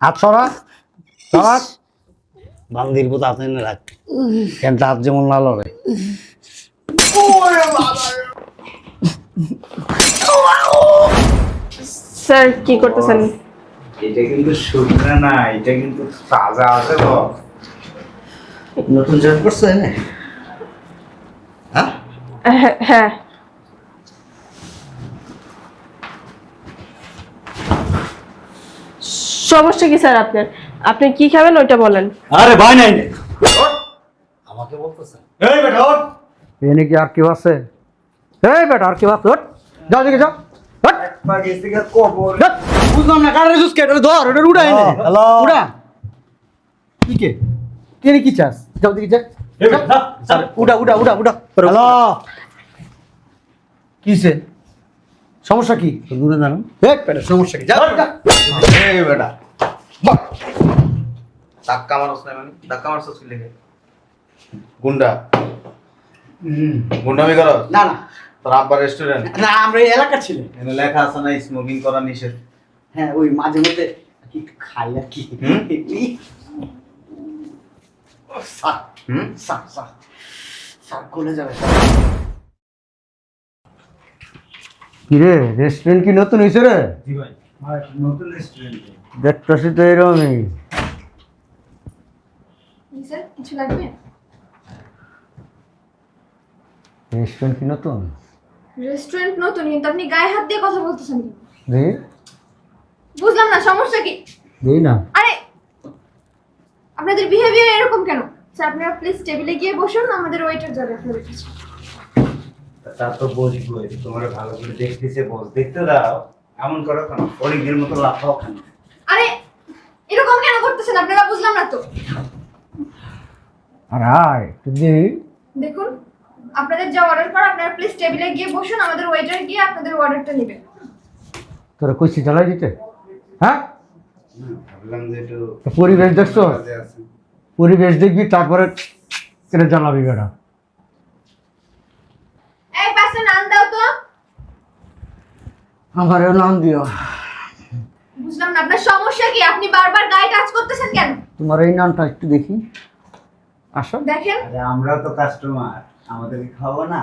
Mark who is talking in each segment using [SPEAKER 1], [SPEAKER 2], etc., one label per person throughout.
[SPEAKER 1] হাত সরা। সরা। বান্দির পুত হাতে এনে রাখ। কেন হাত যেমন না লড়ে
[SPEAKER 2] স্যার কি করতেছেন?
[SPEAKER 3] এটা কিন্তু শুকনা না এটা কিন্তু তাজা আছে তো।
[SPEAKER 1] নতুন জয়েন করছ এনে হ্যাঁ
[SPEAKER 2] হ্যাঁ, সমস্যা কি স্যার আপনার? আপনি কি খাবেন ওইটা বলেন।
[SPEAKER 3] আরে ভাই নাই
[SPEAKER 1] আমাকে বলতেছে
[SPEAKER 3] এই বেটা ওঠ।
[SPEAKER 1] এনে কি আর কেউ আছে? এই বেটা আর কেউ আছে? ওঠ। যাও দিকে যাও। ওঠ।
[SPEAKER 4] বুঝলাম না কারের জুস কেটে ধর ওটা উড়া এনে।
[SPEAKER 1] হ্যালো।
[SPEAKER 4] উড়া কি? কে কে কি চাস? যাও দিকে যা
[SPEAKER 3] এই বেটা
[SPEAKER 4] স্যার উড়া উড়া উড়া উড়া।
[SPEAKER 1] হ্যালো।
[SPEAKER 4] কিসে সমস্যা কি?
[SPEAKER 1] দূরে দাঁড়ান।
[SPEAKER 4] এক সমস্যা কি? যা যা।
[SPEAKER 3] এই বেটা। ধাক্কা মারছ না মানে ধাক্কা মারছ কি লেগে গুন্ডা। গুন্ডামি করো
[SPEAKER 4] না না।
[SPEAKER 3] তোর আব্বার রেস্টুরেন্ট
[SPEAKER 4] না আমরা এই এলাকার ছেলে।
[SPEAKER 3] এখানে লেখা আছে না স্মোকিং করা নিষেধ?
[SPEAKER 4] হ্যাঁ ওই মাঝে মধ্যে কি খাই আর কি?
[SPEAKER 3] হুম?
[SPEAKER 4] এই- ও, স্যার
[SPEAKER 3] হুম?
[SPEAKER 4] স্যার স্যার স্যার কোলে যাবে।
[SPEAKER 1] রে রেস্টুরেন্ট কি নতুন হয়েছে রে?
[SPEAKER 3] জি ভাই ভাই নতুন রেস্টুরেন্ট
[SPEAKER 1] দেখতেছি তো এরকমই
[SPEAKER 5] কিছু লাগবে?
[SPEAKER 1] রেস্টুরেন্ট কি নতুন?
[SPEAKER 5] রেস্টুরেন্ট নতুন কিন্তু আপনি গায়ে হাত দিয়ে কথা বলতেছেন?
[SPEAKER 1] দেখি
[SPEAKER 5] বুঝলাম না সমস্যা কি?
[SPEAKER 1] দেখি না।
[SPEAKER 5] আরে আপনাদের বিহেভিয়ার এরকম কেন? স্যার আপনারা প্লিজ টেবিলে গিয়ে বসুন আমাদের ওয়েটার যাবে আপনাদের কাছে।
[SPEAKER 3] তা তো বসি কই তোমার ভালো করে দেখতেছে বস দেখতে দাও। এমন করো কেন? অনেকদিন মতো লাফাও কেন?
[SPEAKER 5] আরে এরকম কেন করতেছেন? আপনারা বুঝলাম না তো।
[SPEAKER 1] আর আয় একটু
[SPEAKER 5] দেখুন আপনাদের যা অর্ডার করা আপনারা প্লিজ টেবিলে গিয়ে বসুন আমাদের ওয়েটার গিয়ে আপনাদের অর্ডারটা নেবে
[SPEAKER 1] তোরা কইছি চালাই দিতে? হ্যাঁ?
[SPEAKER 3] ভাবলাম যে একটু
[SPEAKER 1] পরিবেশ দেখছ? পরিবেশ দেখবি তারপরে কেটে জ্বালাবি বেটা
[SPEAKER 5] এই পাশে নান দাও তো
[SPEAKER 1] আমারও নাম দিও।
[SPEAKER 5] বুঝলাম না আপনার সমস্যা কি? আপনি বারবার গায়ে টাচ করতেছেন কেন?
[SPEAKER 1] তোমার এই নামটা একটু দেখি। আসো।
[SPEAKER 5] দেখেন।
[SPEAKER 3] আরে আমরাও তো কাস্টমার আমাদেরকে খাওয়াবো না।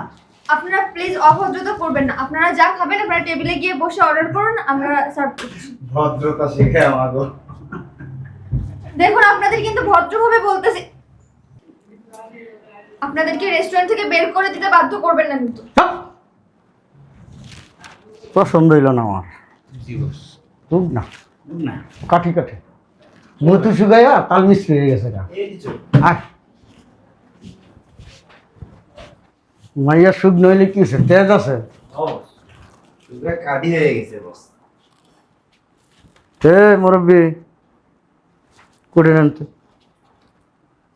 [SPEAKER 5] আপনারা প্লিজ অভদ্রতা করবেন না। আপনারা যা খাবেন আপনারা টেবিলে গিয়ে বসে অর্ডার করুন আমরা সার্ভ করছি।
[SPEAKER 3] ভদ্রতা শিখে আমাকে
[SPEAKER 5] দেখুন আপনাদের কিন্তু ভদ্রভাবে বলতেছি। আপনাদেরকে রেস্টুরেন্ট থেকে বের করে দিতে বাধ্য করবেন না কিন্তু।
[SPEAKER 1] পছন্দ হইল না আমার। না। কাঠি কাঠে। মধু শুকাইয়া তাল মিস্ত্রি হয়ে গেছে মাইয়া সুখ নইলে কি হয়েছে তেজ আছে?
[SPEAKER 3] কাটি
[SPEAKER 1] মুরব্বী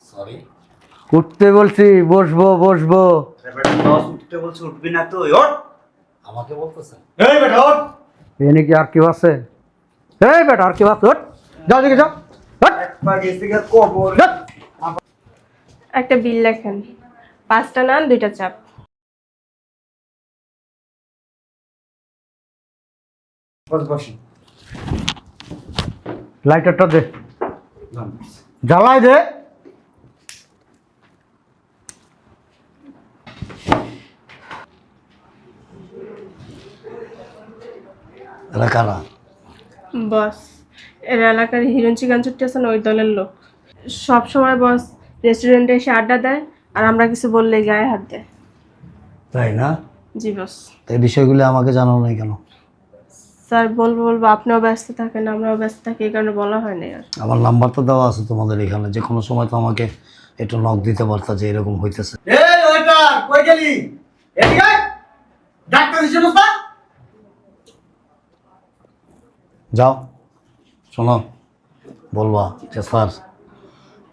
[SPEAKER 3] সরি
[SPEAKER 1] উঠতে বলছি বসবো বসবো।
[SPEAKER 3] উঠতে বলছে উঠবি না তুই ওঠ।
[SPEAKER 1] আমাকে বলতেছে।
[SPEAKER 3] এই বেটা ওঠ।
[SPEAKER 1] এনে কি আর কেউ আছে? এই বেটা আর কেউ আছে? ওঠ। যাও দিকে যাও ওঠ,
[SPEAKER 3] একবার গেছে গা কবর।
[SPEAKER 2] একটা বিল লেখেন। পাঁচটা নান দুইটা চাপ।
[SPEAKER 3] বস বসি।
[SPEAKER 1] লাইটারটা দে। জ্বালাই দে। কারা
[SPEAKER 2] বস এর এলাকার হিরোইন চিকেন চুট্টি আছেন ওই দলের লোক। সব সময় বস রেস্টুরেন্টে এসে আড্ডা দেয় আর আমরা কিছু বললেই গায়ে হাত দেয়।
[SPEAKER 1] তাই না?
[SPEAKER 2] জি বস।
[SPEAKER 1] তো এই বিষয়গুলো আমাকে জানাও নাই কেন?
[SPEAKER 2] স্যার বলব বলব আপনিও ব্যস্ত থাকেন আমরাও ব্যস্ত থাকি এই কারণে বলা হয় না আর।
[SPEAKER 1] আমার নাম্বার তো দেওয়া আছে তোমাদের এখানে যে কোনো সময় তো আমাকে একটু নক দিতে পারতা যে এরকম হইতেছে।
[SPEAKER 4] এই ওইটা কই গেলি? এদিকে ডাক্তার দিছিস না
[SPEAKER 1] যাও। শোনো বলবা যে স্যার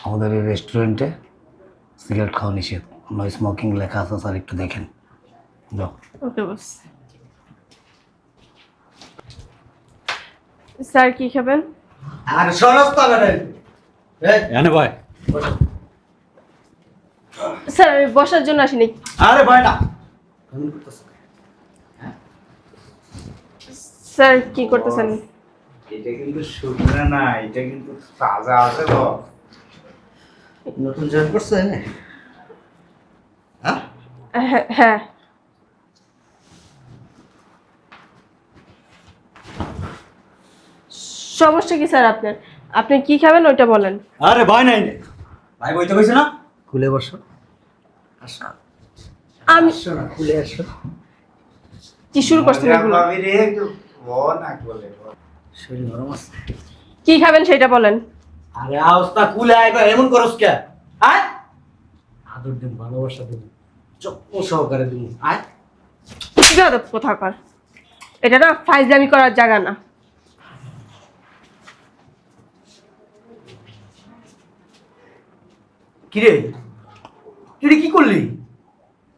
[SPEAKER 1] আমাদের এই রেস্টুরেন্টে সিগারেট খাওয়া নিষেধ। নো স্মোকিং লেখা আছে স্যার একটু দেখেন। যাও।
[SPEAKER 2] ওকে বস। স্যার কি খাবেন?
[SPEAKER 4] আর সরস্তা এই।
[SPEAKER 3] এনে ভাই।
[SPEAKER 2] স্যার আমি বসার জন্য আসিনি।
[SPEAKER 4] আরে ভাই না।
[SPEAKER 2] স্যার কি করতেছেন?
[SPEAKER 3] এটা কিন্তু শুকনো না এটা কিন্তু তাজা আছে বস
[SPEAKER 4] নতুন জয়েন করছে হ্যাঁ
[SPEAKER 2] হ্যাঁ হ্যাঁ। সমস্যা কি স্যার আপনার? আপনি কি খাবেন ওইটা বলেন।
[SPEAKER 4] আরে ভাই নাই। ভাই বইতে কইছে না?
[SPEAKER 1] খুলে বসো।
[SPEAKER 2] আমি
[SPEAKER 1] আসো না খুলে আসো।
[SPEAKER 2] কি শুরু করছেন
[SPEAKER 3] মজা
[SPEAKER 2] এগুলো?
[SPEAKER 3] পাবি রে একটু বল না বল।
[SPEAKER 1] শরীর গরম আছে।
[SPEAKER 2] কি খাবেন সেটা বলেন।
[SPEAKER 4] আরে আওস্তা কুলে আইবা এমন করস কে? হ্যাঁ
[SPEAKER 1] আদর দিন ভালোবাসা দিন চক্ক সহকারে দিন।
[SPEAKER 4] আয়।
[SPEAKER 2] কোথাকার এটা না ফাইজলামি করার জায়গা না।
[SPEAKER 4] কি রে তুই কি করলি?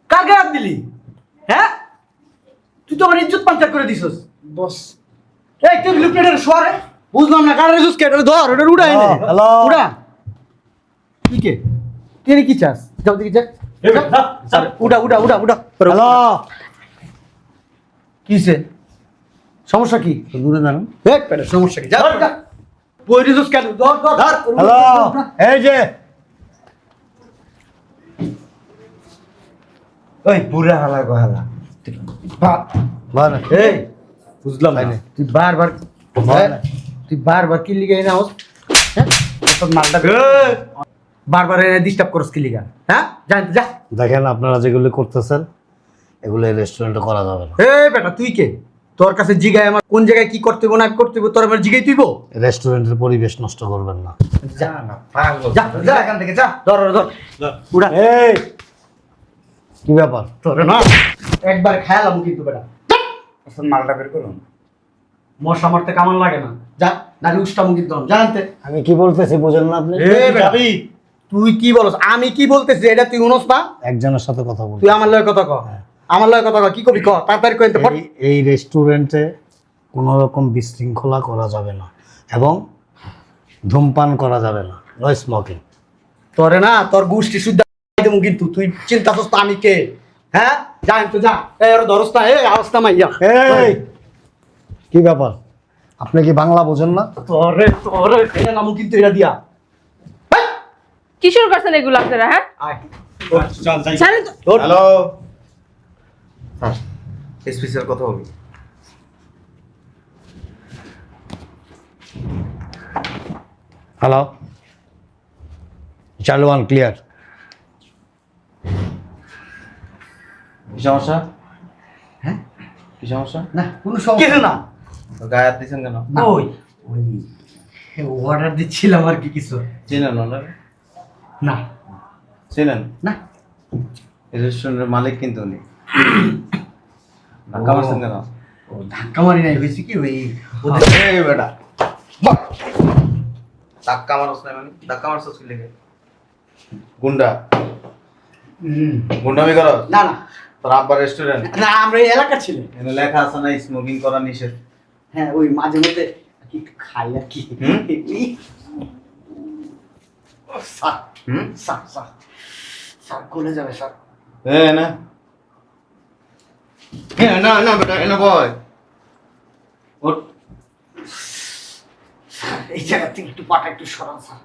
[SPEAKER 4] কাকে হাত দিলি? হ্যাঁ? তুই তো আমার ইজ্জত পাঞ্চার করে দিছস।
[SPEAKER 1] বস
[SPEAKER 4] এই তুই লিপলেটের শোয়ারে বুঝলাম না কার রেসুস কে এটা ধর ওটা উড়া এনে
[SPEAKER 1] হ্যালো।
[SPEAKER 4] উড়া। কি? কে এনে কি চাস? যাও দিকে যা। উড়া উড়া উড়া উড়া।
[SPEAKER 1] হ্যালো
[SPEAKER 4] কিসে? সমস্যা কি?
[SPEAKER 1] দূরে দাঁড়ান।
[SPEAKER 4] এক পেটে সমস্যা কি? যা বই রেসুস কেন ধর ধর ধর।
[SPEAKER 1] হ্যালো এই যে।
[SPEAKER 3] ওই বুড়া হালা
[SPEAKER 1] বল
[SPEAKER 4] এই বুঝলাম না। তুই বারবার তুই বারবার কি লিগে এনে আওস হ্যাঁ? তোর মালটা বারবার এনে ডিস্টার্ব করস কি লিগা? হ্যাঁ? জান যা।
[SPEAKER 1] দেখেন আপনারা যেগুলো করতেছেন এগুলো রেস্টুরেন্টে করা যাবে না।
[SPEAKER 4] এই বেটা তুই কে? তোর কাছে জিগায় আমার কোন জায়গায় কি করতে না করতে তোর আমার জিগাই তুইব?
[SPEAKER 1] রেস্টুরেন্টের পরিবেশ নষ্ট করবেন না।
[SPEAKER 3] যা। না পাগল।
[SPEAKER 4] যা,
[SPEAKER 3] যা
[SPEAKER 4] যা।
[SPEAKER 3] এখান থেকে যা।
[SPEAKER 4] ধর ধর, ধর। উড়া।
[SPEAKER 1] এই! কি ব্যাপার?
[SPEAKER 4] তোর না। একবার খেয়ালাম কিন্তু বেটা।
[SPEAKER 3] মালটা বের করুন।
[SPEAKER 4] মশা মারতে কামান লাগে না। যা নাকি উষ্টাম কিন্তু জানতে।
[SPEAKER 1] আমি কি বলতেছি বুঝেন না আপনি?
[SPEAKER 4] তুই কি বলস? আমি কি বলতেছি এটা তুই উনস না?
[SPEAKER 1] একজনের সাথে কথা বলছি
[SPEAKER 4] তুই আমার লয় কথা ক। আমার লয় কথা ক কি করবি ক? তাড়াতাড়ি কইতে
[SPEAKER 1] এই- এই রেস্টুরেন্টে কোনো রকম বিশৃঙ্খলা করা যাবে না এবং ধূমপান করা যাবে না নো স্মোকিং
[SPEAKER 4] তোরে না তোর গোষ্ঠী শুদ্ধ কিন্তু তুই চিন্তা করছ আমি কে? হ্যাঁ? তো যা এই ওর ধরস্তা এই অবস্থা মাইয়া।
[SPEAKER 1] এই কি ব্যাপার? আপনি কি বাংলা বোঝেন না?
[SPEAKER 4] তোরে তোরে খেয়ে নামু কিন্তু এটা দিয়া। হেই!
[SPEAKER 2] করছেন এগুলো আপনারা হ্যাঁ?
[SPEAKER 3] হ্যালো। স্পেশাল কথা বলি।
[SPEAKER 1] হ্যালো চালু ওয়ান ক্লিয়ার
[SPEAKER 6] কি সমস্যা
[SPEAKER 4] হ্যাঁ?
[SPEAKER 6] কি সমস্যা
[SPEAKER 4] না কোনো সমস্যা কিছু না।
[SPEAKER 6] তো গায়ে হাত দিচ্ছেন কেন?
[SPEAKER 4] ওই ওই অর্ডার দিচ্ছিলাম আর কি কিছু।
[SPEAKER 6] চেনেন ওনার
[SPEAKER 4] না।
[SPEAKER 6] চেনেন?
[SPEAKER 4] না।
[SPEAKER 6] রেস্টুরেন্টের মালিক কিন্তু উনি। ধাক্কা মারছেন কেন?
[SPEAKER 4] ও ধাক্কা মারি নাই হয়েছে কি? ওই
[SPEAKER 6] বেটা। ধাক্কা মারছ না মানে ধাক্কা মারছস কি লেগে গুন্ডা। গুন্ডামি করো
[SPEAKER 4] না না।
[SPEAKER 6] তোর আব্বার রেস্টুরেন্ট
[SPEAKER 4] না আমরা এই এলাকার ছিলেন
[SPEAKER 6] এখানে লেখা আছে না স্মোকিং করা নিষেধ।
[SPEAKER 4] হ্যাঁ ওই মাঝে মধ্যে কি খাই আর কি?
[SPEAKER 6] হুম?
[SPEAKER 4] এই- ও, স্যার।
[SPEAKER 6] হুম?
[SPEAKER 4] Sir sir. স্যার গলে যাবে স্যার।
[SPEAKER 6] এ না। না না বেটা এনে বয়। ওঠ।
[SPEAKER 4] এই জায়গা থেকে একটু পাটা একটু সরান স্যার।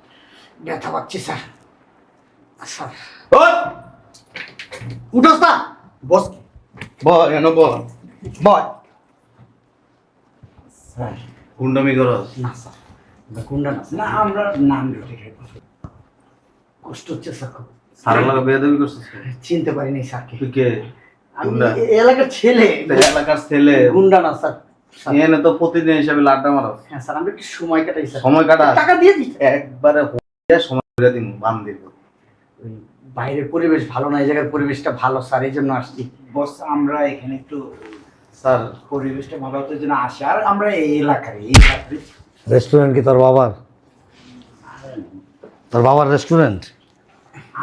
[SPEAKER 4] ব্যথা পাচ্ছি স্যার। স্যার।
[SPEAKER 6] ওঠ।
[SPEAKER 4] উঠোস না। বস
[SPEAKER 6] বয় এনে বয়
[SPEAKER 4] বয় স্যার
[SPEAKER 6] গুন্ডামি করস
[SPEAKER 4] না স্যার আমরা কোনটা না না আমরা নাম রেখে খাই কষ্ট হচ্ছে স্যার খুব
[SPEAKER 6] লাগা বেয়াদবি করছিস
[SPEAKER 4] চিনতে পারিনি স্যারকে
[SPEAKER 6] তুই কে? গুন্ডা।
[SPEAKER 4] এলাকার ছেলে।
[SPEAKER 6] এলাকার ছেলে।
[SPEAKER 4] গুন্ডা না স্যার।
[SPEAKER 6] এনে তো প্রতিদিন হিসাবে লাড্ডা মারস।
[SPEAKER 4] হ্যাঁ স্যার আমরা একটু সময় কাটাই স্যার।
[SPEAKER 6] সময় কাটাস।
[SPEAKER 4] টাকা দিয়ে দিই।
[SPEAKER 6] একবারে সময় করে দিন বান
[SPEAKER 4] ওই বাইরের পরিবেশ ভালো না এই জায়গার পরিবেশটা ভালো স্যার এই জন্য আসছি।
[SPEAKER 3] বস আমরা এখানে একটু
[SPEAKER 6] স্যার
[SPEAKER 3] পরিবেশটা ভালো হতে জন্য আসি। আর আমরা এই এলাকার এই এলাকার
[SPEAKER 1] রেস্টুরেন্ট কি তোর বাবার? তোর বাবার রেস্টুরেন্ট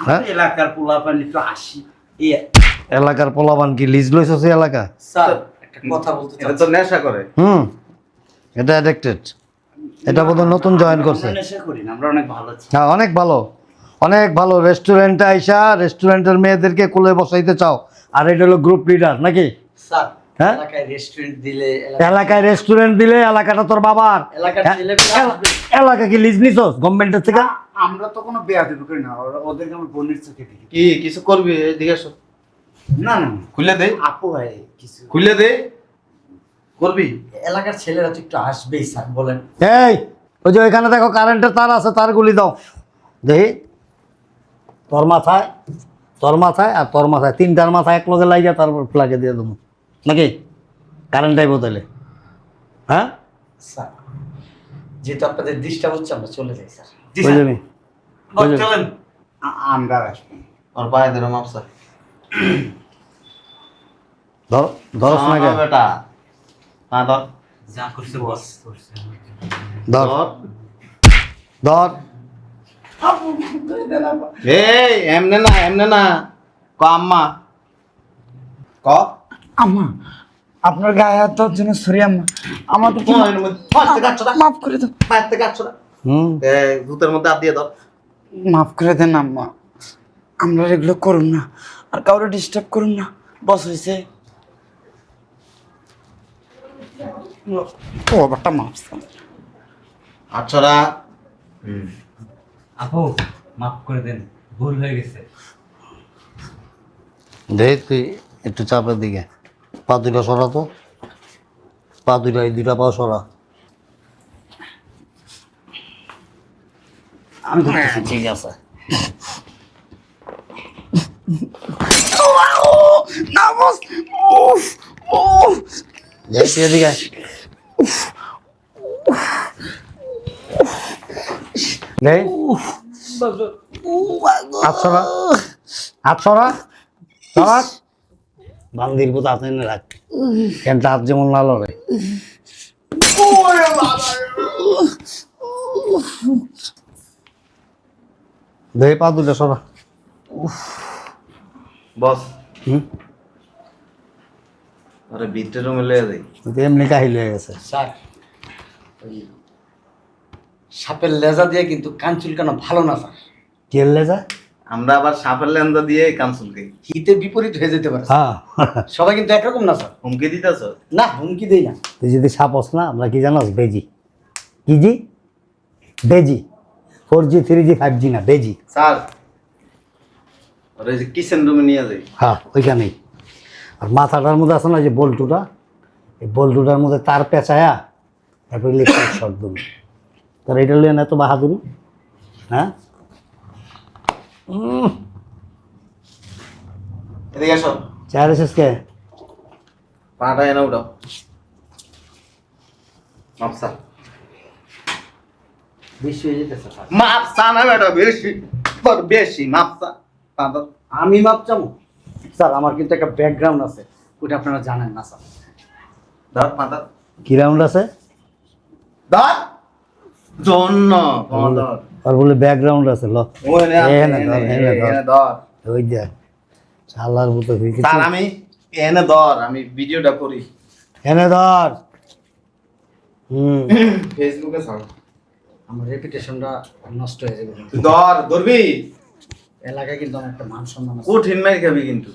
[SPEAKER 1] হ্যাঁ?
[SPEAKER 3] এলাকার পোলাপান একটু আসি। এই
[SPEAKER 1] এলাকার পোলাবান কি লিজ লইছ সেই এলাকা?
[SPEAKER 4] স্যার একটা কথা বলতে
[SPEAKER 6] এটা তো নেশা করে।
[SPEAKER 1] হুম এটা অ্যাডিক্টেড এটা বোধহয় নতুন জয়েন করছে।
[SPEAKER 3] নেশা করি না আমরা অনেক ভালো আছি।
[SPEAKER 1] হ্যাঁ অনেক ভালো। অনেক ভালো রেস্টুরেন্টে আইসা রেস্টুরেন্টের মেয়েদেরকে কোলে বসাইতে চাও। আর এটা হলো গ্রুপ লিডার নাকি? হ্যাঁ?
[SPEAKER 4] এলাকায় রেস্টুরেন্ট দিলে
[SPEAKER 1] এলাকায় রেস্টুরেন্ট দিলে এলাকাটা তোর বাবার। হ্যাঁ? এলাকা কি লিজ নিছস গভর্নমেন্টের থেকে?
[SPEAKER 3] আমরা তো কোনো বেয়াদবি করি না ওদেরকে আমি বোনের চোখে দেখি।
[SPEAKER 6] কি কিছু করবি? এদিকে এসো
[SPEAKER 3] না না
[SPEAKER 6] খুলে দে।
[SPEAKER 3] আপু ভাই কিছু
[SPEAKER 6] খুলে দে। করবি?
[SPEAKER 4] এলাকার ছেলেরা তো একটু আসবেই স্যার বলেন।
[SPEAKER 1] এই ওই যে ওইখানে দেখো কারেন্টের তার আছে তার গুলি দাও। দেখি। তোর মাথায় তোর মাথায় আর তোর মাথায়। তিনটার মাথায় এক লগে লাগিয়ে তারপর ফ্লাগে দিয়ে দেবো। নাকি? কারেন্ট আইব তাহলে হ্যাঁ?
[SPEAKER 4] স্যার যেহেতু আপনাদের ডিস্টার্ব হচ্ছে আমরা চলে যাই স্যার।
[SPEAKER 3] জি স্যার।
[SPEAKER 1] নি?
[SPEAKER 3] চলেন। আমরা আসব
[SPEAKER 6] ওর পায়ে ধরে মাপসা
[SPEAKER 1] ধর ধরস না
[SPEAKER 6] বেটা। হ্যাঁ ধর।
[SPEAKER 3] যা করছে বস
[SPEAKER 1] ধর।
[SPEAKER 6] ধর।
[SPEAKER 1] ধর।
[SPEAKER 6] এই এমনে না এমনে না। ক আম্মা? ক?
[SPEAKER 7] আম্মা আপনার গায়ে হাত দেওয়ার জন্য সরি আম্মা।
[SPEAKER 6] হাতটা দাও।
[SPEAKER 7] মাফ করে দাও।
[SPEAKER 6] পায়ের থেকে
[SPEAKER 1] হুম।
[SPEAKER 6] এই ভূতের মধ্যে হাত দিয়ে ধর।
[SPEAKER 7] মাফ করে দেন আম্মা। আমরা এগুলো করুন না। আর কাউরে ডিস্টার্ব করুন না। বস হয়েছে ও মাফ
[SPEAKER 6] আচ্ছারা
[SPEAKER 3] আপু মাফ করে দেন ভুল হয়ে গেছে।
[SPEAKER 1] দেখ তুই একটু চাপের দিকে। পা দুইটা সরা তো। পা দুইটা এই দুইটা পা সরা। আমি ধরতেছি, ঠিক আছে।
[SPEAKER 7] উফ উফ।
[SPEAKER 1] তুই এদিকে আয়। দেখ আটশোরা আটশোরা সরাস বান্দির পুত হাতে এনে রাখ। কেন হাত যেমন না লড়ে দেহ পা দুটো সরা।
[SPEAKER 6] বস।
[SPEAKER 1] হুম?
[SPEAKER 6] আরে ভিতরে রুমে লয়ে যাই
[SPEAKER 1] কিন্তু এমনি কাহিল হয়ে গেছে।
[SPEAKER 4] স্যার। সাপের লেজা দিয়ে কিন্তু কান চুলকানো ভালো না স্যার।
[SPEAKER 1] কেলে যা
[SPEAKER 6] আমরা আবার সাপের লেন্দা দিয়ে কানসুল খাই
[SPEAKER 4] হিতে বিপরীত হয়ে যেতে পারে
[SPEAKER 1] হ্যাঁ।
[SPEAKER 4] সবাই কিন্তু একরকম না স্যার।
[SPEAKER 6] হুমকি দিতেছ?
[SPEAKER 4] না হুমকি দেই না।
[SPEAKER 1] তুই যদি সাপস না আমরা কি জানোস বেজি। কি জি? বেজি। Four G three G five G না বেজি।
[SPEAKER 6] স্যার ওরা যে কিচেন রুমে নিয়ে যাই।
[SPEAKER 1] হ্যাঁ ওইখানেই। আর মাথাটার মধ্যে আছে না যে বল্টুটা? এই বল্টুটার মধ্যে তার পেঁচায়া তারপরে ইলেকট্রিক শর্ট দেবো তোর এটা লিয়ে না তো বাহাদুরি। হ্যাঁ? উম,
[SPEAKER 6] এদিকে এসো
[SPEAKER 1] চেয়ার এসেস কে?
[SPEAKER 6] পাটা এনে উঠাও। মাপসা।
[SPEAKER 4] বেশি হয়ে যেতেছে স্যার
[SPEAKER 6] মাপসা না বেটা বেশি। তোর বেশি মাপসা। পা ধর।
[SPEAKER 4] আমি মাপ চামো স্যার আমার কিন্তু একটা ব্যাকগ্রাউন্ড আছে। ওটা আপনারা জানেন না স্যার।
[SPEAKER 6] ধর পা
[SPEAKER 1] কি রাউন্ড আছে?
[SPEAKER 6] ধর। জন্য
[SPEAKER 1] আর বলে ব্যাকগ্রাউন্ড আছে ল। এনে ধর,
[SPEAKER 6] এনে,
[SPEAKER 1] এনে ধর। ওই দেখ চালার মতো হয়ে গেছে।
[SPEAKER 6] আমি এনে ধর আমি ভিডিওটা করি।
[SPEAKER 1] এনে ধর। হুম।
[SPEAKER 6] ফেসবুকে ছাড়
[SPEAKER 4] আমার রেপুটেশনটা নষ্ট হয়ে যাবে
[SPEAKER 6] তুই ধর ধরবি?
[SPEAKER 4] এলাকায় কিন্তু আমার একটা মান সম্মান আছে।
[SPEAKER 6] কঠিন মারি খাবি কিন্তু।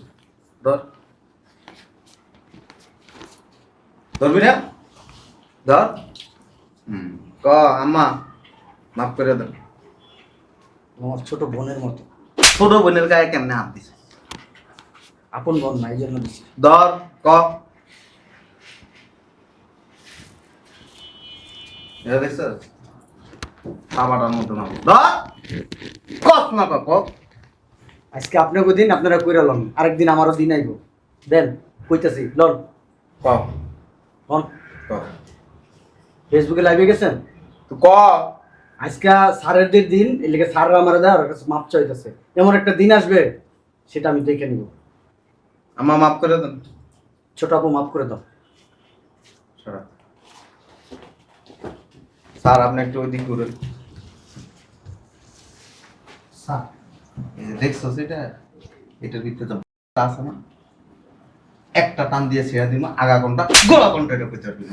[SPEAKER 6] ধর। ধরবি না? ধর। ক আম্মা মাফ করে দেন
[SPEAKER 4] আমার ছোট বোনের মতো।
[SPEAKER 6] ছোট বোনের গায়ে কেমনে হাত দিছে?
[SPEAKER 4] আপন বোন না এই জন্য দিচ্ছি
[SPEAKER 6] ধর ক। এটা দেখছ? খাবারটার মতো না ধর। কস না ক
[SPEAKER 4] আজকে আপনাকে দিন আপনারা কইরা লন। আরেকদিন আমারও দিন আইব। দেন কইতাছি লন।
[SPEAKER 6] ক।
[SPEAKER 4] লন। ফেসবুকে লাইভে গেছেন?
[SPEAKER 6] তুই ক?
[SPEAKER 4] আজকে স্যারের যে দিন স্যাররা আমার দেয় ওর কাছে মাপ চাইতেছে। এমন একটা দিন আসবে সেটা আমি দেখে নিব।
[SPEAKER 6] আম্মা মাফ করে দেন।
[SPEAKER 4] ছোট আপু মাফ করে দাও।
[SPEAKER 6] স্যার আপনি একটু ওই দিক ঘুরেন।
[SPEAKER 4] স্যার।
[SPEAKER 6] দেখছ সেটা? এটার ভিতরে তো আছে না? একটা টান দিয়ে ছেড়ে দিব আগা ঘণ্টা গোড়া কোনটা এটা পেতে পারবি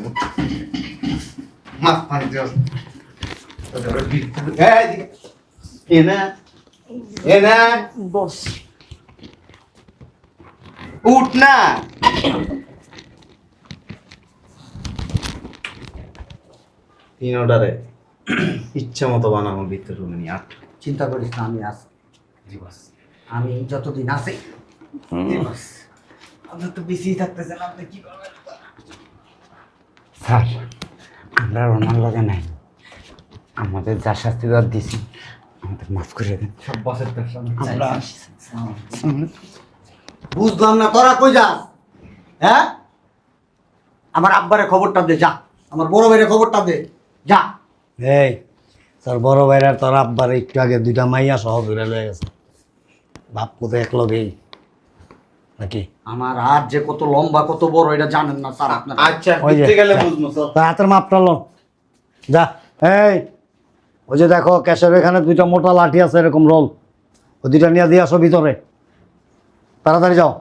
[SPEAKER 6] মাছ পানি
[SPEAKER 7] বস
[SPEAKER 6] উঠ না তিন অর্ডারে ইচ্ছা মতো বানানো ভিতরে রুমে নিয়ে আট
[SPEAKER 4] চিন্তা করিস না আমি আছি। আমি যতদিন আছি
[SPEAKER 3] আপনার তো বেশি থাকতেছেন আপনি কি করবেন?
[SPEAKER 7] স্যার আমরা ওনার লগে নাই। আমাদের যা শাস্তি দেওয়ার দিছি আমাদের মাফ করে দেন।
[SPEAKER 3] সব বসের
[SPEAKER 7] আমরা
[SPEAKER 4] বুঝলাম না তোরা কই যাস? হ্যাঁ? আমার আব্বারে খবরটা দে যা। আমার বড় ভাইয়ের খবরটা দে যা।
[SPEAKER 1] এই তোর বড় ভাইরার তোর আব্বার একটু আগে দুইটা মাইয়া সহ ধরে লয়ে গেছে। বাপ কোথায় এক লগেই নাকি?
[SPEAKER 4] আমার হাত যে কত লম্বা কত বড় এটা জানেন না স্যার আপনার।
[SPEAKER 6] আচ্ছা
[SPEAKER 1] ওই যে।
[SPEAKER 6] গেলে বুঝব স্যার।
[SPEAKER 1] তার হাতের মাপটা লো। যা এই ওই যে দেখো ক্যাশের এখানে দুইটা মোটা লাঠি আছে এরকম রোল। ওই দুইটা নিয়ে দিয়ে আসো ভিতরে। তাড়াতাড়ি যাও।